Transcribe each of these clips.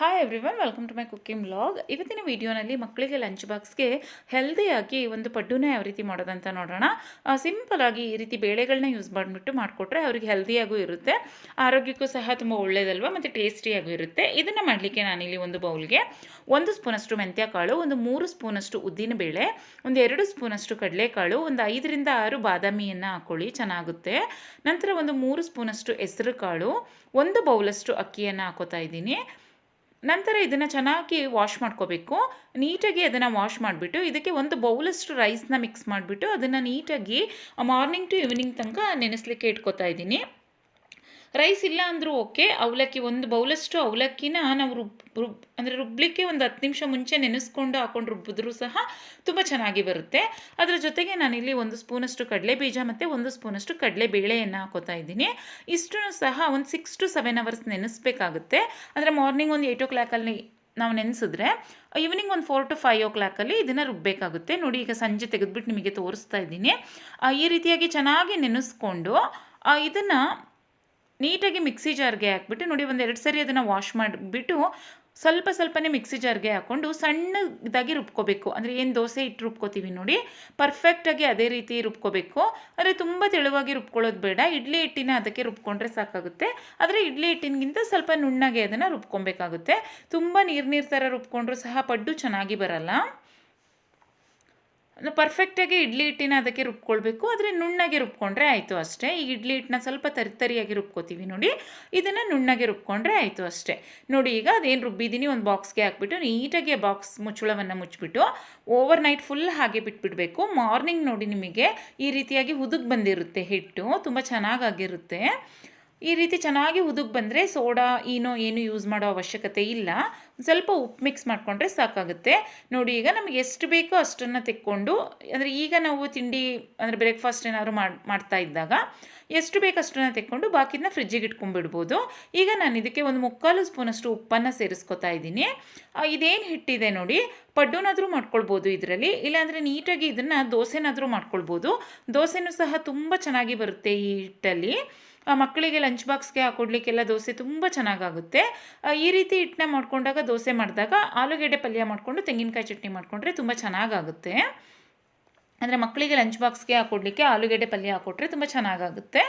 Hi everyone welcome to my cooking blog ಇವತ್ತಿನ ವಿಡಿಯೋನಲ್ಲಿ ಮಕ್ಕಳಿಗೆ ಲಂಚ್ ಬಾಕ್ಸ್ಗೆ ಹೆಲ್ದಿಯಾಗಿ ಒಂದು ಪಡ್ಡುನ ಯಾವ ರೀತಿ ಮಾಡೋದಂತ ನೋಡೋಣ. ಸಿಂಪಲ್ ಆಗಿ ಈ ರೀತಿ ಬೇಳೆಗಳನ್ನ ಯೂಸ್ ಮಾಡಿಬಿಟ್ಟು ಮಾಡಿಕೊಟ್ರೆ ಅವ್ರಿಗೆ ಹೆಲ್ದಿಯಾಗೂ ಇರುತ್ತೆ. ಆರೋಗ್ಯಕ್ಕೂ ಸಹ ತುಂಬ ಒಳ್ಳೆಯದಲ್ವ ಮತ್ತು ಟೇಸ್ಟಿಯಾಗೂ ಇರುತ್ತೆ. ಇದನ್ನು ಮಾಡಲಿಕ್ಕೆ ನಾನಿಲ್ಲಿ ಒಂದು ಬೌಲ್ಗೆ ಒಂದು ಸ್ಪೂನಷ್ಟು ಮೆಂತ್ಯ ಕಾಳು ಒಂದು ಮೂರು ಸ್ಪೂನಷ್ಟು ಉದ್ದಿನ ಬೇಳೆ, ಒಂದು ಎರಡು ಸ್ಪೂನಷ್ಟು ಕಡಲೆಕಾಳು, ಒಂದು ಐದರಿಂದ ಆರು ಬಾದಾಮಿಯನ್ನು ಹಾಕ್ಕೊಳ್ಳಿ ಚೆನ್ನಾಗುತ್ತೆ. ನಂತರ ಒಂದು ಮೂರು ಸ್ಪೂನಷ್ಟು ಹೆಸರು ಕಾಳು ಒಂದು ಬೌಲಷ್ಟು ಅಕ್ಕಿಯನ್ನು ಹಾಕೋತಾ ಇದ್ದೀನಿ. ನಂತರ ಇದನ್ನು ಚೆನ್ನಾಗಿ ವಾಶ್ ಮಾಡ್ಕೋಬೇಕು. ನೀಟಾಗಿ ಅದನ್ನು ವಾಶ್ ಮಾಡಿಬಿಟ್ಟು ಇದಕ್ಕೆ ಒಂದು ಬೌಲಷ್ಟು ರೈಸ್ನ ಮಿಕ್ಸ್ ಮಾಡಿಬಿಟ್ಟು ಅದನ್ನು ನೀಟಾಗಿ ಮಾರ್ನಿಂಗ್ ಟು ಈವ್ನಿಂಗ್ ತನಕ ನೆನೆಸ್ಲಿಕ್ಕೆ ಇಟ್ಕೋತಾ ಇದ್ದೀನಿ. ರೈಸ್ ಇಲ್ಲ ಅಂದರೂ ಓಕೆ ಅವಲಕ್ಕಿ ಒಂದು ಬೌಲಷ್ಟು ಅವಲಕ್ಕಿನ ನಾವು ರುಬ್ ರುಬ್, ಅಂದರೆ ರುಬ್ಬಲಿಕ್ಕೆ ಒಂದು ಹತ್ತು ನಿಮಿಷ ಮುಂಚೆ ನೆನೆಸ್ಕೊಂಡು ಹಾಕೊಂಡು ರುಬ್ಬಿದ್ರೂ ಸಹ ತುಂಬ ಚೆನ್ನಾಗಿ ಬರುತ್ತೆ. ಅದರ ಜೊತೆಗೆ ನಾನಿಲ್ಲಿ ಒಂದು ಸ್ಪೂನಷ್ಟು ಕಡಲೆ ಬೀಜ ಮತ್ತು ಒಂದು ಸ್ಪೂನಷ್ಟು ಕಡಲೆ ಬೇಳೆಯನ್ನು ಹಾಕೋತಾ ಇದ್ದೀನಿ. ಇಷ್ಟು ಸಹ ಒಂದು ಸಿಕ್ಸ್ ಟು ಸೆವೆನ್ ಅವರ್ಸ್ ನೆನೆಸ್ಬೇಕಾಗುತ್ತೆ. ಅಂದರೆ ಮಾರ್ನಿಂಗ್ ಒಂದು ಏಯ್ಟ್ ಓ ಕ್ಲಾಕಲ್ಲಿ ನಾವು ನೆನೆಸಿದ್ರೆ ಈವ್ನಿಂಗ್ ಒಂದು ಫೋರ್ ಟು ಫೈವ್ ಓ ಕ್ಲಾಕಲ್ಲಿ ಇದನ್ನು ರುಬ್ಬಬೇಕಾಗುತ್ತೆ ನೋಡಿ ಈಗ ಸಂಜೆ ತೆಗೆದುಬಿಟ್ಟು ನಿಮಗೆ ತೋರಿಸ್ತಾ ಇದ್ದೀನಿ. ಈ ರೀತಿಯಾಗಿ ಚೆನ್ನಾಗಿ ನೆನೆಸ್ಕೊಂಡು ಇದನ್ನು ನೀಟಾಗಿ ಮಿಕ್ಸಿ ಜಾರ್ಗೆ ಹಾಕ್ಬಿಟ್ಟು ನೋಡಿ ಒಂದು ಎರಡು ಸರಿ ಅದನ್ನು ವಾಶ್ ಮಾಡಿಬಿಟ್ಟು ಸ್ವಲ್ಪ ಸ್ವಲ್ಪನೇ ಮಿಕ್ಸಿ ಜಾರ್ಗೆ ಹಾಕ್ಕೊಂಡು ಸಣ್ಣದಾಗಿ ರುಬ್ಕೋಬೇಕು. ಅಂದರೆ ಏನು ದೋಸೆ ಇಟ್ಟು ರುಬ್ಕೋತೀವಿ ನೋಡಿ ಪರ್ಫೆಕ್ಟಾಗಿ ಅದೇ ರೀತಿ ರುಬ್ಕೋಬೇಕು. ಅಂದರೆ ತುಂಬ ತೆಳುವಾಗಿ ರುಬ್ಕೊಳ್ಳೋದು ಬೇಡ. ಇಡ್ಲಿ ಹಿಟ್ಟಿನ ಅದಕ್ಕೆ ರುಬ್ಕೊಂಡ್ರೆ ಸಾಕಾಗುತ್ತೆ. ಆದರೆ ಇಡ್ಲಿ ಹಿಟ್ಟಿನಗಿಂತ ಸ್ವಲ್ಪ ನುಣ್ಣಗೆ ಅದನ್ನು ರುಬ್ಕೊಬೇಕಾಗುತ್ತೆ. ತುಂಬ ನೀರು ನೀರು ಥರ ರುಬ್ಕೊಂಡ್ರೂ ಸಹ ಪಡ್ಡು ಚೆನ್ನಾಗಿ ಬರಲ್ಲ. ಪರ್ಫೆಕ್ಟಾಗಿ ಇಡ್ಲಿ ಹಿಟ್ಟಿನ ಅದಕ್ಕೆ ರುಬ್ಕೊಳ್ಬೇಕು. ಆದರೆ ನುಣ್ಣಗೆ ರುಬ್ಕೊಂಡ್ರೆ ಆಯಿತು ಅಷ್ಟೇ. ಈ ಇಡ್ಲಿ ಹಿಟ್ಟನ್ನ ಸ್ವಲ್ಪ ತರಿ ತರಿಯಾಗಿ ರುಬ್ಕೋತೀವಿ ನೋಡಿ. ಇದನ್ನು ನುಣ್ಣಗೆ ರುಬ್ಕೊಂಡ್ರೆ ಆಯಿತು ಅಷ್ಟೇ. ನೋಡಿ ಈಗ ಅದೇನು ರುಬ್ಬಿದ್ದೀನಿ ಒಂದು ಬಾಕ್ಸ್ಗೆ ಹಾಕ್ಬಿಟ್ಟು ನೀಟಾಗಿ ಬಾಕ್ಸ್ ಮುಚ್ಚುಳವನ್ನು ಮುಚ್ಚಿಬಿಟ್ಟು ಓವರ್ ನೈಟ್ ಫುಲ್ ಹಾಗೆ ಬಿಟ್ಬಿಡಬೇಕು. ಮಾರ್ನಿಂಗ್ ನೋಡಿ ನಿಮಗೆ ಈ ರೀತಿಯಾಗಿ ಹುದುಗ್ ಬಂದಿರುತ್ತೆ ಹಿಟ್ಟು. ತುಂಬ ಚೆನ್ನಾಗಾಗಿರುತ್ತೆ ಈ ರೀತಿ ಚೆನ್ನಾಗಿ ಉದುಗ್ ಬಂದರೆ ಸೋಡಾ ಏನೋ ಏನು ಯೂಸ್ ಮಾಡೋ ಅವಶ್ಯಕತೆ ಇಲ್ಲ. ಸ್ವಲ್ಪ ಉಪ್ಪು ಮಿಕ್ಸ್ ಮಾಡಿಕೊಂಡ್ರೆ ಸಾಕಾಗುತ್ತೆ. ನೋಡಿ, ಈಗ ನಮಗೆ ಎಷ್ಟು ಬೇಕೋ ಅಷ್ಟನ್ನು ತೆಕ್ಕೊಂಡು, ಅಂದರೆ ಈಗ ನಾವು ತಿಂಡಿ, ಅಂದರೆ ಬ್ರೇಕ್ಫಾಸ್ಟ್ ಏನಾದರೂ ಮಾಡಿ, ಮಾಡ್ತಾ ಇದ್ದಾಗ ಎಷ್ಟು ಬೇಕು ಅಷ್ಟನ್ನು ತೆಕ್ಕೊಂಡು ಬಾಕಿದನ್ನ ಫ್ರಿಜ್ಜಿಗೆ ಇಟ್ಕೊಂಡ್ಬಿಡ್ಬೋದು. ಈಗ ನಾನು ಇದಕ್ಕೆ ಒಂದು ಮುಕ್ಕಾಲು ಸ್ಪೂನಷ್ಟು ಉಪ್ಪನ್ನು ಸೇರಿಸ್ಕೊತಾ ಇದ್ದೀನಿ. ಇದೇನು ಹಿಟ್ಟಿದೆ ನೋಡಿ, ಪಡ್ಡುನಾದರೂ ಮಾಡ್ಕೊಳ್ಬೋದು ಇದರಲ್ಲಿ. ಇಲ್ಲಾಂದರೆ ನೀಟಾಗಿ ಇದನ್ನು ದೋಸೆನಾದರೂ ಮಾಡ್ಕೊಳ್ಬೋದು. ದೋಸೆನೂ ಸಹ ತುಂಬ ಚೆನ್ನಾಗಿ ಬರುತ್ತೆ ಈ ಹಿಟ್ಟಲ್ಲಿ. ಮಕ್ಕಳಿಗೆ ಲಂಚ್ ಬಾಕ್ಸ್ಗೆ ಹಾಕೊಡ್ಲಿಕ್ಕೆಲ್ಲ ದೋಸೆ ತುಂಬ ಚೆನ್ನಾಗಾಗುತ್ತೆ. ಈ ರೀತಿ ಹಿಟ್ಟನ್ನ ಮಾಡ್ಕೊಂಡಾಗ ದೋಸೆ ಮಾಡಿದಾಗ ಆಲೂಗೆಡ್ಡೆ ಪಲ್ಯ ಮಾಡಿಕೊಂಡು ತೆಂಗಿನಕಾಯಿ ಚಟ್ನಿ ಮಾಡಿಕೊಂಡ್ರೆ ತುಂಬ ಚೆನ್ನಾಗಾಗುತ್ತೆ. ಅಂದರೆ ಮಕ್ಕಳಿಗೆ ಲಂಚ್ ಬಾಕ್ಸ್ಗೆ ಹಾಕೊಡ್ಲಿಕ್ಕೆ ಆಲೂಗೆಡ್ಡೆ ಪಲ್ಯ ಹಾಕ್ಕೊಟ್ರೆ ತುಂಬ ಚೆನ್ನಾಗಾಗುತ್ತೆ.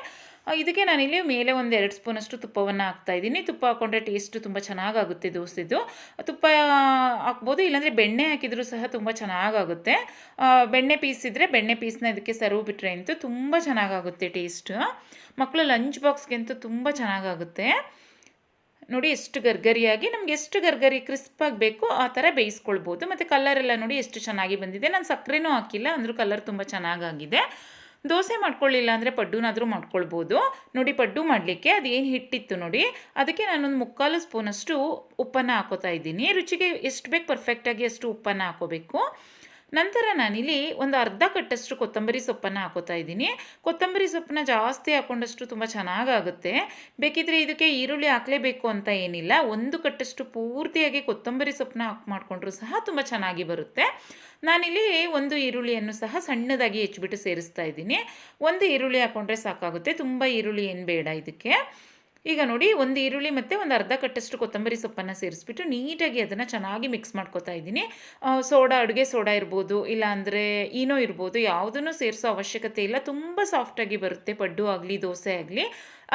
ಇದಕ್ಕೆ ನಾನಿಲ್ಲಿ ಮೇಲೆ ಒಂದು ಎರಡು ಸ್ಪೂನಷ್ಟು ತುಪ್ಪವನ್ನು ಹಾಕ್ತಾ ಇದ್ದೀನಿ. ತುಪ್ಪ ಹಾಕ್ಕೊಂಡ್ರೆ ಟೇಸ್ಟು ತುಂಬ ಚೆನ್ನಾಗಾಗುತ್ತೆ ದೋಸೆದು. ತುಪ್ಪ ಹಾಕ್ಬೋದು, ಇಲ್ಲಾಂದರೆ ಬೆಣ್ಣೆ ಹಾಕಿದರೂ ಸಹ ತುಂಬ ಚೆನ್ನಾಗಾಗುತ್ತೆ. ಬೆಣ್ಣೆ ಪೀಸ್ ಬೆಣ್ಣೆ ಪೀಸ್ನ ಇದಕ್ಕೆ ಸರ್ವ್ ಬಿಟ್ಟರೆ ಅಂತೂ ತುಂಬ ಚೆನ್ನಾಗಾಗುತ್ತೆ ಟೇಸ್ಟು ಮಕ್ಕಳು ಲಂಚ್ ಬಾಕ್ಸ್ಗೆ ಅಂತೂ ತುಂಬ ಚೆನ್ನಾಗಾಗುತ್ತೆ. ನೋಡಿ ಎಷ್ಟು ಗರ್ಗರಿಯಾಗಿ, ನಮ್ಗೆ ಎಷ್ಟು ಗರ್ಗರಿ ಕ್ರಿಸ್ಪಾಗಿ ಬೇಕು ಆ ಥರ ಬೇಯಿಸ್ಕೊಳ್ಬೋದು. ಮತ್ತು ಎಲ್ಲ ನೋಡಿ ಎಷ್ಟು ಚೆನ್ನಾಗಿ ಬಂದಿದೆ. ನಾನು ಸಕ್ಕರೆನೂ ಹಾಕಿಲ್ಲ, ಅಂದರೂ ಕಲರ್ ತುಂಬ ಚೆನ್ನಾಗಾಗಿದೆ. ದೋಸೆ ಮಾಡ್ಕೊಳ್ಳಿಲ್ಲ ಅಂದರೆ ಪಡ್ಡುನಾದರೂ ಮಾಡ್ಕೊಳ್ಬೋದು. ನೋಡಿ ಪಡ್ಡು ಮಾಡಲಿಕ್ಕೆ ಅದೇನು ಹಿಟ್ಟಿತ್ತು ನೋಡಿ. ಅದಕ್ಕೆ ನಾನೊಂದು ಮುಕ್ಕಾಲು ಸ್ಪೂನಷ್ಟು ಉಪ್ಪನ್ನು ಹಾಕೋತಾ ಇದ್ದೀನಿ. ರುಚಿಗೆ ಎಷ್ಟು ಬೇಕು ಪರ್ಫೆಕ್ಟಾಗಿ ಅಷ್ಟು ಉಪ್ಪನ್ನು ಹಾಕೋಬೇಕು. ನಂತರ ನಾನಿಲ್ಲಿ ಒಂದು ಅರ್ಧ ಕಟ್ಟಷ್ಟು ಕೊತ್ತಂಬರಿ ಸೊಪ್ಪನ್ನು ಹಾಕೋತಾ ಇದ್ದೀನಿ. ಕೊತ್ತಂಬರಿ ಸೊಪ್ಪನ್ನ ಜಾಸ್ತಿ ಹಾಕೊಂಡಷ್ಟು ತುಂಬ ಚೆನ್ನಾಗಾಗುತ್ತೆ. ಬೇಕಿದ್ರೆ ಇದಕ್ಕೆ ಈರುಳ್ಳಿ ಹಾಕಲೇಬೇಕು ಅಂತ ಏನಿಲ್ಲ. ಒಂದು ಕಟ್ಟಷ್ಟು ಪೂರ್ತಿಯಾಗಿ ಕೊತ್ತಂಬರಿ ಸೊಪ್ಪನ್ನ ಹಾಕಿ ಮಾಡಿಕೊಂಡ್ರೂ ಸಹ ತುಂಬ ಚೆನ್ನಾಗಿ ಬರುತ್ತೆ. ನಾನಿಲ್ಲಿ ಒಂದು ಈರುಳ್ಳಿಯನ್ನು ಸಹ ಸಣ್ಣದಾಗಿ ಹೆಚ್ಚಿಬಿಟ್ಟು ಸೇರಿಸ್ತಾ ಇದ್ದೀನಿ. ಒಂದು ಈರುಳ್ಳಿ ಹಾಕೊಂಡ್ರೆ ಸಾಕಾಗುತ್ತೆ. ತುಂಬ ಈರುಳ್ಳಿ ಏನು ಬೇಡ ಇದಕ್ಕೆ. ಈಗ ನೋಡಿ ಒಂದು ಈರುಳ್ಳಿ ಮತ್ತು ಒಂದು ಅರ್ಧ ಕಟ್ಟಷ್ಟು ಕೊತ್ತಂಬರಿ ಸೊಪ್ಪನ್ನು ಸೇರಿಸ್ಬಿಟ್ಟು ನೀಟಾಗಿ ಅದನ್ನು ಚೆನ್ನಾಗಿ ಮಿಕ್ಸ್ ಮಾಡ್ಕೊತಾ ಇದ್ದೀನಿ. ಸೋಡಾ, ಅಡುಗೆ ಸೋಡಾ ಇರ್ಬೋದು ಇಲ್ಲಾಂದರೆ ಈನೋ ಇರ್ಬೋದು, ಯಾವುದನ್ನು ಸೇರಿಸೋ ಅವಶ್ಯಕತೆ ಇಲ್ಲ. ತುಂಬ ಸಾಫ್ಟಾಗಿ ಬರುತ್ತೆ, ಪಡ್ಡು ಆಗಲಿ, ದೋಸೆ ಆಗಲಿ.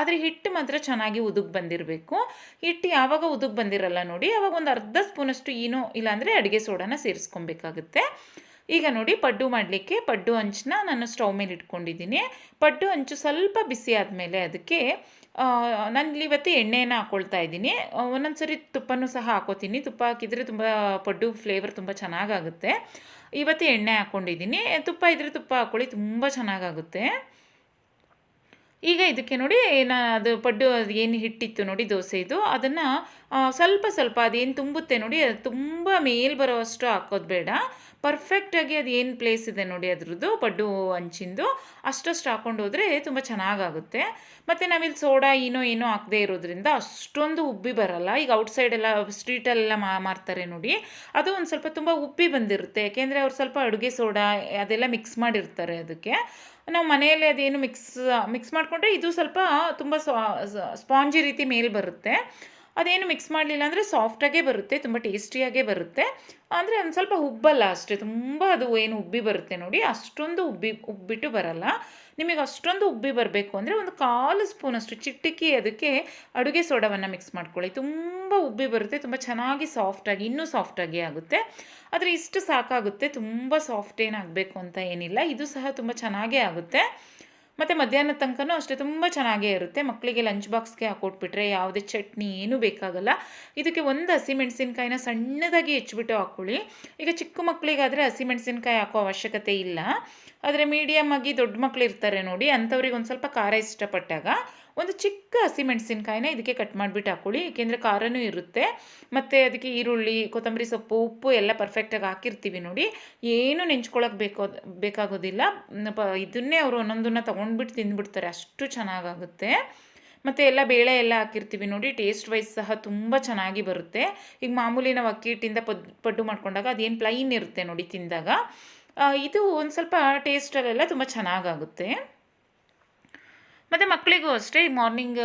ಆದರೆ ಹಿಟ್ಟು ಮಾತ್ರ ಚೆನ್ನಾಗಿ ಉದುಗ್ ಬಂದಿರಬೇಕು. ಹಿಟ್ಟು ಯಾವಾಗ ಉದುಗ್ ಬಂದಿರಲ್ಲ ನೋಡಿ ಆವಾಗ ಒಂದು ಅರ್ಧ ಸ್ಪೂನಷ್ಟು ಈನೋ ಇಲ್ಲಾಂದರೆ ಅಡುಗೆ ಸೋಡಾನ ಸೇರಿಸ್ಕೊಬೇಕಾಗುತ್ತೆ. ಈಗ ನೋಡಿ ಪಡ್ಡು ಮಾಡಲಿಕ್ಕೆ ಪಡ್ಡು ಹಂಚನ್ನ ನಾನು ಸ್ಟವ್ ಮೇಲೆ ಇಟ್ಕೊಂಡಿದ್ದೀನಿ. ಪಡ್ಡು ಹಂಚು ಸ್ವಲ್ಪ ಬಿಸಿ ಆದಮೇಲೆ ಅದಕ್ಕೆ ನಾನು ಇವತ್ತು ಎಣ್ಣೆಯನ್ನು ಹಾಕ್ಕೊಳ್ತಾ ಇದ್ದೀನಿ. ಒಂದೊಂದು ಸರಿ ತುಪ್ಪನೂ ಸಹ ಹಾಕೋತೀನಿ. ತುಪ್ಪ ಹಾಕಿದರೆ ತುಂಬ ಪಡ್ಡು ಫ್ಲೇವರ್ ತುಂಬ ಚೆನ್ನಾಗಾಗುತ್ತೆ. ಇವತ್ತು ಎಣ್ಣೆ ಹಾಕ್ಕೊಂಡಿದ್ದೀನಿ ತುಪ್ಪ ಇದ್ದರೆ ತುಪ್ಪ ಹಾಕ್ಕೊಳ್ಳಿ ತುಂಬ ಚೆನ್ನಾಗಾಗುತ್ತೆ. ಈಗ ಇದಕ್ಕೆ ನೋಡಿ ನಾ ಅದು ಪಡ್ಡು ಅದು ಏನು ಹಿಟ್ಟಿತ್ತು ನೋಡಿ ದೋಸೆದು ಅದನ್ನು ಸ್ವಲ್ಪ ಸ್ವಲ್ಪ ಅದೇನು ತುಂಬುತ್ತೆ ನೋಡಿ, ಅದು ತುಂಬ ಮೇಲ್ ಬರೋವಷ್ಟು ಹಾಕೋದು ಬೇಡ. ಪರ್ಫೆಕ್ಟಾಗಿ ಅದು ಏನು ಪ್ಲೇಸ್ ಇದೆ ನೋಡಿ ಅದ್ರದ್ದು, ಪಡ್ಡು ಹಂಚಿಂದು. ಅಷ್ಟಷ್ಟು ಹಾಕೊಂಡು ಹೋದರೆ ತುಂಬ ಚೆನ್ನಾಗಾಗುತ್ತೆ. ಮತ್ತು ನಾವಿಲ್ಲಿ ಸೋಡಾ ಏನೋ ಏನೋ ಹಾಕದೇ ಇರೋದ್ರಿಂದ ಅಷ್ಟೊಂದು ಉಬ್ಬಿ ಬರಲ್ಲ. ಈಗ ಔಟ್ಸೈಡೆಲ್ಲ ಸ್ಟ್ರೀಟಲ್ಲೆಲ್ಲ ಮಾರ್ತಾರೆ ನೋಡಿ. ಅದು ಒಂದು ಸ್ವಲ್ಪ ತುಂಬ ಉಬ್ಬಿ ಬಂದಿರುತ್ತೆ. ಯಾಕೆಂದರೆ ಅವ್ರು ಸ್ವಲ್ಪ ಅಡುಗೆ ಸೋಡಾ ಅದೆಲ್ಲ ಮಿಕ್ಸ್ ಮಾಡಿರ್ತಾರೆ ಅದಕ್ಕೆ. ನಾವು ಮನೆಯಲ್ಲೇ ಅದೇನು ಮಿಕ್ಸ್ ಮಿಕ್ಸ್ ಮಾಡಿಕೊಂಡ್ರೆ ಇದು ಸ್ವಲ್ಪ ತುಂಬ ಸ್ಪಾಂಜಿ ರೀತಿ ಮೇಲೆ ಬರುತ್ತೆ. ಅದೇನು ಮಿಕ್ಸ್ ಮಾಡಲಿಲ್ಲ ಅಂದರೆ ಸಾಫ್ಟಾಗೇ ಬರುತ್ತೆ, ತುಂಬ ಟೇಸ್ಟಿಯಾಗೇ ಬರುತ್ತೆ. ಅಂದರೆ ಒಂದು ಸ್ವಲ್ಪ ಉಬ್ಬಲ್ಲ ಅಷ್ಟೇ, ತುಂಬ ಅದು ಏನು ಉಬ್ಬಿ ಬರುತ್ತೆ ನೋಡಿ, ಅಷ್ಟೊಂದು ಉಬ್ಬಿ, ಉಬ್ಬಿಟ್ಟು ಬರಲ್ಲ. ನಿಮಗೆ ಅಷ್ಟೊಂದು ಉಬ್ಬಿ ಬರಬೇಕು ಅಂದರೆ ಒಂದು ಕಾಲು ಸ್ಪೂನಷ್ಟು ಚಿಟಿಕಿ ಅದಕ್ಕೆ ಅಡುಗೆ ಸೋಡಾವನ್ನು ಮಿಕ್ಸ್ ಮಾಡ್ಕೊಳ್ಳಿ. ತುಂಬ ಉಬ್ಬಿ ಬರುತ್ತೆ, ತುಂಬ ಚೆನ್ನಾಗಿ ಸಾಫ್ಟಾಗಿ ಇನ್ನೂ ಸಾಫ್ಟಾಗಿ ಆಗುತ್ತೆ. ಆದರೆ ಇಷ್ಟು ಸಾಕಾಗುತ್ತೆ, ತುಂಬ ಸಾಫ್ಟ್ ಏನಾಗಬೇಕು ಅಂತ ಏನಿಲ್ಲ. ಇದು ಸಹ ತುಂಬ ಚೆನ್ನಾಗೇ ಆಗುತ್ತೆ. ಮತ್ತು ಮಧ್ಯಾಹ್ನದ ತನಕನೂ ಅಷ್ಟೇ ತುಂಬ ಚೆನ್ನಾಗೇ ಇರುತ್ತೆ. ಮಕ್ಕಳಿಗೆ ಲಂಚ್ ಬಾಕ್ಸ್ಗೆ ಹಾಕೊಟ್ಬಿಟ್ರೆ ಯಾವುದೇ ಚಟ್ನಿ ಏನೂ ಬೇಕಾಗಲ್ಲ. ಇದಕ್ಕೆ ಒಂದು ಹಸಿಮೆಣಸಿನ್ಕಾಯಿನ ಸಣ್ಣದಾಗಿ ಹೆಚ್ಚಿಬಿಟ್ಟು ಹಾಕ್ಕೊಳ್ಳಿ ಈಗ ಚಿಕ್ಕ ಮಕ್ಕಳಿಗಾದರೆ ಹಸಿಮೆಣಸಿನ್ಕಾಯಿ ಹಾಕೋ ಅವಶ್ಯಕತೆ ಇಲ್ಲ. ಆದರೆ ಮೀಡಿಯಮ್ ಆಗಿ ದೊಡ್ಡ ಮಕ್ಕಳು ಇರ್ತಾರೆ ನೋಡಿ ಅಂಥವ್ರಿಗೆ ಒಂದು ಸ್ವಲ್ಪ ಖಾರ ಇಷ್ಟಪಟ್ಟಾಗ ಒಂದು ಚಿಕ್ಕ ಹಸಿಮೆಣಸಿನ್ಕಾಯಿನ ಇದಕ್ಕೆ ಕಟ್ ಮಾಡಿಬಿಟ್ಟು ಹಾಕ್ಕೊಳ್ಳಿ ಏಕೆಂದರೆ ಖಾರನೂ ಇರುತ್ತೆ. ಮತ್ತು ಅದಕ್ಕೆ ಈರುಳ್ಳಿ, ಕೊತ್ತಂಬರಿ ಸೊಪ್ಪು, ಉಪ್ಪು ಎಲ್ಲ ಪರ್ಫೆಕ್ಟಾಗಿ ಹಾಕಿರ್ತೀವಿ ನೋಡಿ. ಏನು ನೆಂಚ್ಕೊಳ್ಳೋಕೆ ಬೇಕೋ, ಬೇಕಾಗೋದಿಲ್ಲ. ಪ, ಇದನ್ನೇ ಅವರು ಒಂದೊಂದನ್ನು ತೊಗೊಂಡ್ಬಿಟ್ಟು ತಿಂದ್ಬಿಡ್ತಾರೆ. ಅಷ್ಟು ಚೆನ್ನಾಗಾಗುತ್ತೆ. ಮತ್ತು ಎಲ್ಲ ಬೇಳೆ ಎಲ್ಲ ಹಾಕಿರ್ತೀವಿ ನೋಡಿ. ಟೇಸ್ಟ್ ವೈಸ್ ಸಹ ತುಂಬ ಚೆನ್ನಾಗಿ ಬರುತ್ತೆ. ಈಗ ಮಾಮೂಲಿ ನಾವು ಅಕ್ಕಿ ಹಿಟ್ಟಿಂದ ಪದ್, ಪಡ್ಡು ಮಾಡ್ಕೊಂಡಾಗ ಅದೇನು ಪ್ಲೈನ್ ಇರುತ್ತೆ ನೋಡಿ ತಿಂದಾಗ. ಇದು ಒಂದು ಸ್ವಲ್ಪ ಟೇಸ್ಟಲ್ಲೆಲ್ಲ ತುಂಬ ಚೆನ್ನಾಗಾಗುತ್ತೆ. ಮತ್ತು ಮಕ್ಕಳಿಗೂ ಅಷ್ಟೇ ಮಾರ್ನಿಂಗ್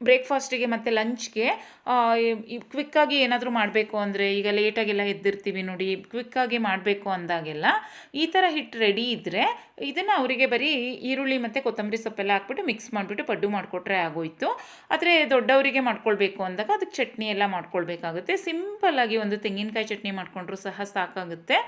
ಬ್ರೇಕ್ಫಾಸ್ಟಿಗೆ ಮತ್ತು ಲಂಚ್ಗೆ ಕ್ವಿಕ್ಕಾಗಿ ಏನಾದರೂ ಮಾಡಬೇಕು ಅಂದರೆ ಈಗ ಲೇಟಾಗೆಲ್ಲ ಎದ್ದಿರ್ತೀವಿ ನೋಡಿ ಕ್ವಿಕ್ಕಾಗಿ ಮಾಡಬೇಕು ಅಂದಾಗೆಲ್ಲ ಈ ಥರ ಹಿಟ್ಟು ರೆಡಿ ಇದ್ದರೆ ಇದನ್ನು ಅವರಿಗೆ ಬರೀ ಈರುಳ್ಳಿ ಮತ್ತು ಕೊತ್ತಂಬರಿ ಸೊಪ್ಪೆಲ್ಲ ಹಾಕ್ಬಿಟ್ಟು ಮಿಕ್ಸ್ ಮಾಡಿಬಿಟ್ಟು ಪಡ್ಡು ಮಾಡಿಕೊಟ್ರೆ ಆಗೋಯ್ತು. ಆದರೆ ದೊಡ್ಡವರಿಗೆ ಮಾಡ್ಕೊಳ್ಬೇಕು ಅಂದಾಗ ಅದಕ್ಕೆ ಚಟ್ನಿ ಎಲ್ಲ ಮಾಡ್ಕೊಳ್ಬೇಕಾಗುತ್ತೆ. ಸಿಂಪಲ್ಲಾಗಿ ಒಂದು ತೆಂಗಿನಕಾಯಿ ಚಟ್ನಿ ಮಾಡಿಕೊಂಡ್ರೂ ಸಹ ಸಾಕಾಗುತ್ತೆ.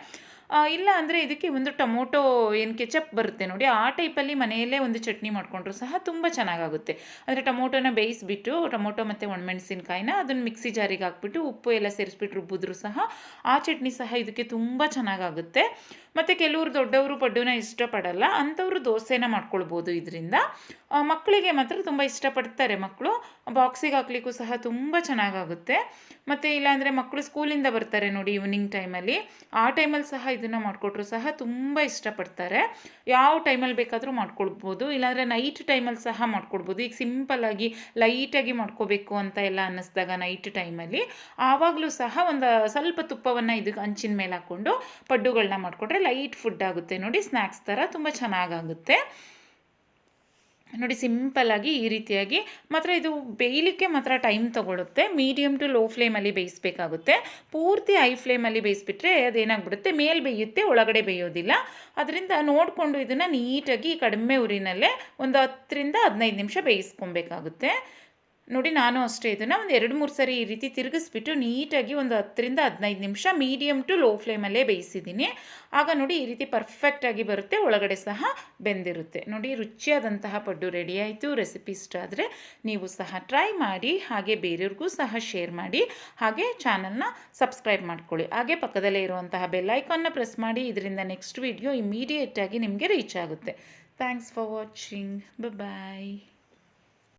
ಇಲ್ಲ ಅಂದರೆ ಇದಕ್ಕೆ ಒಂದು ಟೊಮೊಟೊ ಏನು ಕೆಚಪ್ ಬರುತ್ತೆ ನೋಡಿ, ಆ ಟೈಪಲ್ಲಿ ಮನೆಯಲ್ಲೇ ಒಂದು ಚಟ್ನಿ ಮಾಡಿಕೊಂಡ್ರು ಸಹ ತುಂಬ ಚೆನ್ನಾಗಾಗುತ್ತೆ. ಅಂದರೆ ಟೊಮೊಟೊನ ಬೇಯಿಸಿಬಿಟ್ಟು, ಟೊಮೊಟೊ ಮತ್ತು ಒಣಮೆಣಸಿನ್ಕಾಯಿನ ಅದನ್ನು ಮಿಕ್ಸಿ ಜಾರಿಗೆ ಹಾಕ್ಬಿಟ್ಟು ಉಪ್ಪು ಎಲ್ಲ ಸೇರಿಸ್ಬಿಟ್ಟು ರುಬ್ಬಿದ್ರು ಸಹ ಆ ಚಟ್ನಿ ಸಹ ಇದಕ್ಕೆ ತುಂಬ ಚೆನ್ನಾಗಾಗುತ್ತೆ. ಮತ್ತು ಕೆಲವರು ದೊಡ್ಡವರು ಪಡ್ಡುನ ಇಷ್ಟಪಡಲ್ಲ, ಅಂಥವರು ದೋಸೆನ ಮಾಡ್ಕೊಳ್ಬೋದು ಇದರಿಂದ. ಮಕ್ಕಳಿಗೆ ಮಾತ್ರ ತುಂಬ ಇಷ್ಟಪಡ್ತಾರೆ ಮಕ್ಕಳು. ಬಾಕ್ಸಿಗೆ ಹಾಕ್ಲಿಕ್ಕೂ ಸಹ ತುಂಬ ಚೆನ್ನಾಗಾಗುತ್ತೆ. ಮತ್ತು ಇಲ್ಲಾಂದರೆ ಮಕ್ಕಳು ಸ್ಕೂಲಿಂದ ಬರ್ತಾರೆ ನೋಡಿ ಈವ್ನಿಂಗ್ ಟೈಮಲ್ಲಿ ಆ ಟೈಮಲ್ಲಿ ಸಹ ಇದನ್ನು ಮಾಡಿಕೊಟ್ರು ಸಹ ತುಂಬ ಇಷ್ಟಪಡ್ತಾರೆ. ಯಾವ ಟೈಮಲ್ಲಿ ಬೇಕಾದರೂ ಮಾಡ್ಕೊಳ್ಬೋದು. ಇಲ್ಲಾಂದರೆ ನೈಟ್ ಟೈಮಲ್ಲಿ ಸಹ ಮಾಡ್ಕೊಡ್ಬೋದು ಈಗ ಸಿಂಪಲ್ಲಾಗಿ ಲೈಟಾಗಿ ಮಾಡ್ಕೋಬೇಕು ಅಂತ ಎಲ್ಲ ಅನ್ನಿಸ್ದಾಗ ನೈಟ್ ಟೈಮಲ್ಲಿ ಆವಾಗಲೂ ಸಹ ಒಂದು ಸ್ವಲ್ಪ ತುಪ್ಪವನ್ನು ಇದಕ್ಕೆ ಹಂಚಿನ ಮೇಲೆ ಹಾಕ್ಕೊಂಡು ಪಡ್ಡುಗಳನ್ನ ಮಾಡಿಕೊಟ್ರೆ ಲೈಟ್ ಫುಡ್ ಆಗುತ್ತೆ. ನೋಡಿ ಸ್ನ್ಯಾಕ್ಸ್ ಥರ ತುಂಬ ಚೆನ್ನಾಗಾಗುತ್ತೆ. ನೋಡಿ ಸಿಂಪಲ್ಲಾಗಿ ಈ ರೀತಿಯಾಗಿ ಮಾತ್ರ ಇದು ಬೇಯಲಿಕ್ಕೆ ಮಾತ್ರ ಟೈಮ್ ತೊಗೊಳುತ್ತೆ. ಮೀಡಿಯಮ್ ಟು ಲೋ ಫ್ಲೇಮಲ್ಲಿ ಬೇಯಿಸಬೇಕಾಗುತ್ತೆ. ಪೂರ್ತಿ ಹೈ ಫ್ಲೇಮಲ್ಲಿ ಬೇಯಿಸ್ಬಿಟ್ರೆ ಅದೇನಾಗ್ಬಿಡುತ್ತೆ? ಮೇಲೆ ಬೇಯುತ್ತೆ, ಒಳಗಡೆ ಬೇಯೋದಿಲ್ಲ. ಅದರಿಂದ ನೋಡಿಕೊಂಡು ಇದನ್ನು ನೀಟಾಗಿ ಕಡಿಮೆ ಉರಿನಲ್ಲೇ ಒಂದು ಹತ್ತರಿಂದ ಹದಿನೈದು ನಿಮಿಷ ಬೇಯಿಸ್ಕೊಬೇಕಾಗುತ್ತೆ. ನೋಡಿ, ನಾನು ಅಷ್ಟೇ ಇದನ್ನು ಒಂದು ಎರಡು, ಮೂರು ಸರಿ ಈ ರೀತಿ ತಿರುಗಿಸ್ಬಿಟ್ಟು ನೀಟಾಗಿ ಒಂದು ಹತ್ತರಿಂದ ಹದಿನೈದು ನಿಮಿಷ ಮೀಡಿಯಮ್ ಟು ಲೋ ಫ್ಲೇಮಲ್ಲೇ ಬೇಯಿಸಿದ್ದೀನಿ. ಆಗ ನೋಡಿ, ಈ ರೀತಿ ಪರ್ಫೆಕ್ಟಾಗಿ ಬರುತ್ತೆ, ಒಳಗಡೆ ಸಹ ಬೆಂದಿರುತ್ತೆ. ನೋಡಿ, ರುಚಿಯಾದಂತಹ ಪಡ್ಡು ರೆಡಿ ಆಯಿತು ರೆಸಿಪಿ ಇಷ್ಟ ಆದರೆ ನೀವು ಸಹ ಟ್ರೈ ಮಾಡಿ, ಹಾಗೆ ಬೇರೆಯವ್ರಿಗೂ ಸಹ ಶೇರ್ ಮಾಡಿ, ಹಾಗೆ ಚಾನಲ್ನ ಸಬ್ಸ್ಕ್ರೈಬ್ ಮಾಡ್ಕೊಳ್ಳಿ. ಹಾಗೆ ಪಕ್ಕದಲ್ಲೇ ಇರುವಂತಹ ಬೆಲ್ಲೈಕಾನ್ನ ಪ್ರೆಸ್ ಮಾಡಿ, ಇದರಿಂದ ನೆಕ್ಸ್ಟ್ ವಿಡಿಯೋ ಇಮಿಡಿಯೇಟಾಗಿ ನಿಮಗೆ ರೀಚ್ ಆಗುತ್ತೆ. Thanks for watching bye